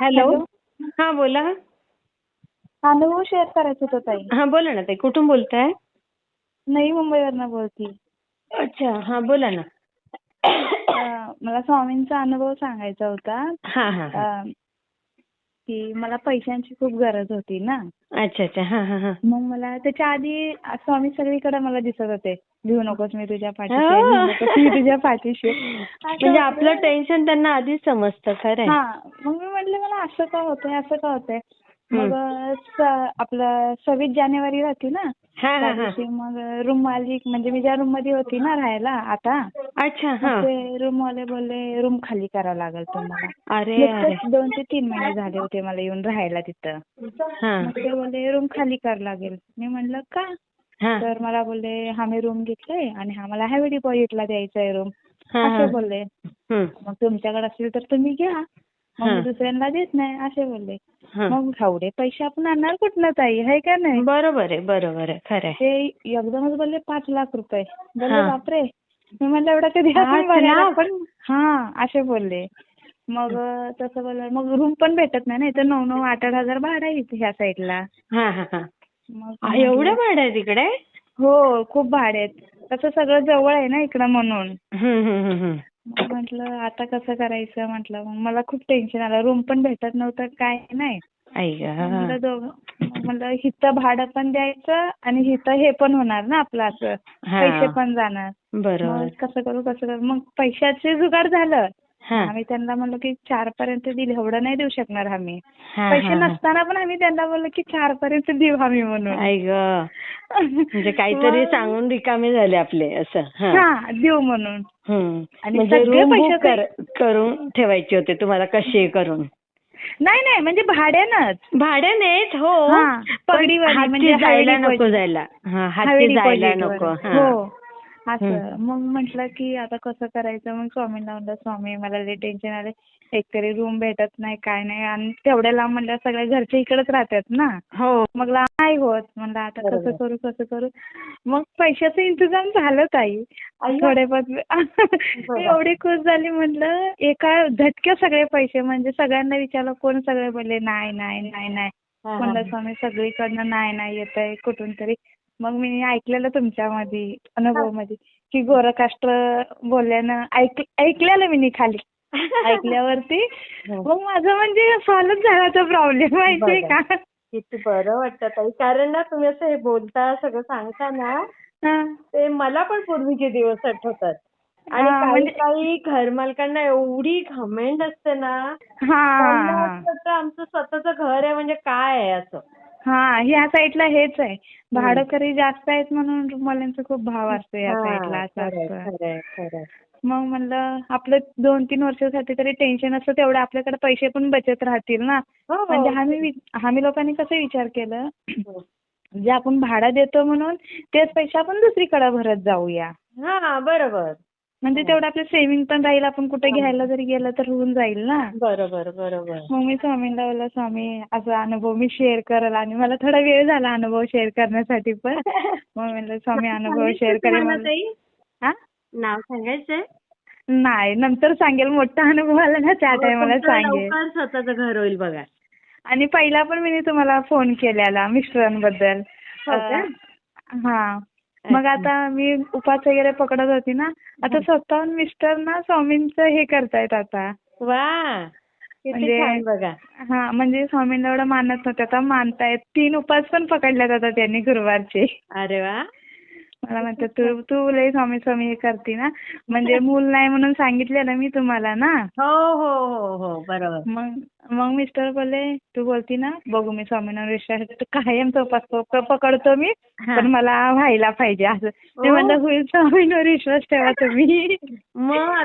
Hello. हा बोला. अनुभव शेअर करायचा होता ताई. हा बोला ना ताई कुठून बोलताय? नवी मुंबईवरनं बोलती. अच्छा हा बोला ना. अं, मला स्वामींचा अनुभव सांगायचा होता. हा हा हा. अं, की मला पैशांची खूप गरज होती ना. अच्छा अच्छा. हा हा हा. मग मला त्याच्या आधी स्वामी सगळीकडे मला दिसत होते. घेऊ नकोस मी तुझ्या पाठीशी हो. आहे, घेऊ नकोस मी तुझ्या पाठीशी. आहे. असं म्हणजे. आपलं टेन्शन त्यांना आधीच समजतं खरंय. हा. मग मी म्हटलं मला असं का होतंय असं का होतंय? मग स- आपलं सव्वीस जानेवारी राहते ना. हा त्या हा. दिवशी मग रूम मालिक म्हणजे मी ज्या रूममध्ये होती ना राहायला आता अच्छा हा. ते रूम वाले बोलले रूम खाली करावं लागेल तुम्हाला. अरे अरे. नुकतेच दोन ते तीन महिने झाले होते मला येऊन राहायला तिथं. हा. मग ते बोलले रूम खाली करावं लागेल. मी म्हणलं का? हा. तर मला बोलले हा मी रूम घेतलाय आणि हा मला हॅवी डिपॉझिटला द्यायचा आहे रूम हा, हा. असे बोलले. हम्म, मग तुमच्याकडे असेल तर तुम्ही घ्या. मग हा. मी दुसऱ्यांना देत नाही असे बोलले. हा. मग एवढे पैसे आपण आणणार कुठनं ताई आहे का नाही? बरोबर आहे बरोबर आहे खरंय ते एकदमच बोलले पाच लाख रुपये. बोलले हा. बापरे. मी म्हणलं एवढं कधी आपण हा असे बोलले. मग तसं बोललं मग रूम पण भेटत नाही ना इथं नऊ नऊ आठ आठ हजार भाडं आहे इथे ह्या साईडला हा हा हा. एवढं भाडं आहे तिकडे? हो खूप भाडे आहेत. तसं सगळं जवळ आहे ना इकडं म्हणून. म्हटलं आता कसं करायचं? म्हटलं मग मला खूप टेन्शन आलं. रूम पण भेटत नव्हतं काय नाही. आई ग. म्हणलं दोघं मग म्हणलं हिथं भाडं पण द्यायचं आणि हिथं हे पण होणार ना आपलं असं. पैसे पण जाणार. बरोबर. कसं करू कसं करू? मग पैशाचे जुगाड झालं. हा. आम्ही त्यांना म्हणलो की चार पर्यंत दिले एवढं नाही देऊ शकणार आम्ही. पैसे. नसताना पण आम्ही त्यांना बोललो की चार पर्यंत देऊ आम्ही म्हणून. म्हणजे काहीतरी सांगून रिकामे झाले आपले असं. हा. देऊ म्हणून. आणि म्हणजे सगळे कर करून ठेवायचे होते तुम्हाला कसे करून? नाही नाही म्हणजे भाड्यानंच भाड्यानेच हो हा, पण पगडीवाली हाती म्हणजे जायला हवेली नको. जायला हा हवेली हाती जायला नको. हा. हो असं. मग म्हटलं की आता कसं करायचं? मग स्वामींना म्हणलं स्वामी मला लई टेन्शन आले एकतरी रूम भेटत नाही काय नाही. आणि तेवढ्या लांब म्हणलं सगळे घरचे इकडेच राहतात ना. हो. मग नाही होत. म्हणलं आता कसं. करू कसं करू? मग पैशाचं इंतजाम झालं ताई. थोडे बहुत मी एवढी खुश झाली म्हटलं एका झटक्या सगळे पैसे म्हणजे सगळ्यांना विचारलं कोण सगळे बोलले नाही नाही नाही नाही. हा, हा, म्हणलं स्वामी सगळीकडनं नाही नाही येत आहे कुठून तरी. मग मी ऐकलेलं तुमच्यामध्ये अनुभवमध्ये की गोरकाष्ट्र बोलल्यानं ऐक ऐकलेलं मी खाली. ऐकल्यावरती हो. मग माझं म्हणजे सॉल्व्ह झाला तो प्रॉब्लेम माहितीये. का? किती बरं वाटतं ताई. कारण ना तुम्ही असं हे बोलता सगळं सांगता ना. ते मला पण पूर्वीचे दिवस आठवतात. आणि काही म्हणजे- काही घरमालकांना एवढी घमेंड असते ना हा. आमचं स्वतःचं घर आहे म्हणजे काय आहे असं? हा ह्या साईडला हेच आहे. भाडोकरी जास्त आहेत म्हणून रुमाल्यांचा खूप भाव असतो या हा, साईडला असं असतं. मग म्हणलं आपलं दोन तीन वर्षासाठी तरी टेन्शन असतं तेवढं आपल्याकडे पैसे पण बचत राहतील ना. हो, म्हणजे आम्ही वि- आम्ही लोकांनी कसं विचार केलं हो. जे आपण भाडं देतो म्हणून तेच पैसे आपण दुसरीकडे भरत जाऊया. हा बरोबर. म्हणजे तेवढं आपलं सेव्हिंग पण राहील. आपण कुठे घ्यायला जरी गेलं तर होऊन जाईल ना. बरोबर बरोबर. मग मी स्वामींना बोललं स्वामी असा अनुभव मी शेअर करल. आणि मला थोडा वेळ झाला अनुभव शेअर करण्यासाठी पण. मग म्हणलं स्वामी अनुभव शेअर करेल? हा? नाव सांगायचंय नाही नंतर सांगेल. मोठा अनुभव आला ना त्या टायमाला तुमचं सांगेल. स्वतःचं घर होईल बघा. आणि पहिला पण मी तुम्हाला फोन केलेला मिस्टरांबद्दल. हो हा. मग आता मी उपास वगैरे पकडत होती ना आता स्वतःहून मिस्टर ना स्वामींचं हे करतायत आता. वा किती म्हणजे- छान बघा. हा म्हणजे स्वामींना एवढं मानत नव्हते आता मानतायत. तीन उपास पण पकडल्यात आता त्यांनी गुरुवारचे. अरे वा. मला म्हणतात तू तू लय स्वामी स्वामी हे करते ना म्हणजे मूल नाही म्हणून सांगितलेलं मी तुम्हाला ना हो हो हो हो बरोबर मग मग मिस्टर बोलले तू बोलती ना बघू मी स्वामींवर विश्वास ठेवतो. कायमचा उपास प- पकडतो मी. पण मला व्हायला पाहिजे असं मी ओ. म्हणलं होईल स्वामींवर विश्वास ठेवा तुम्ही मग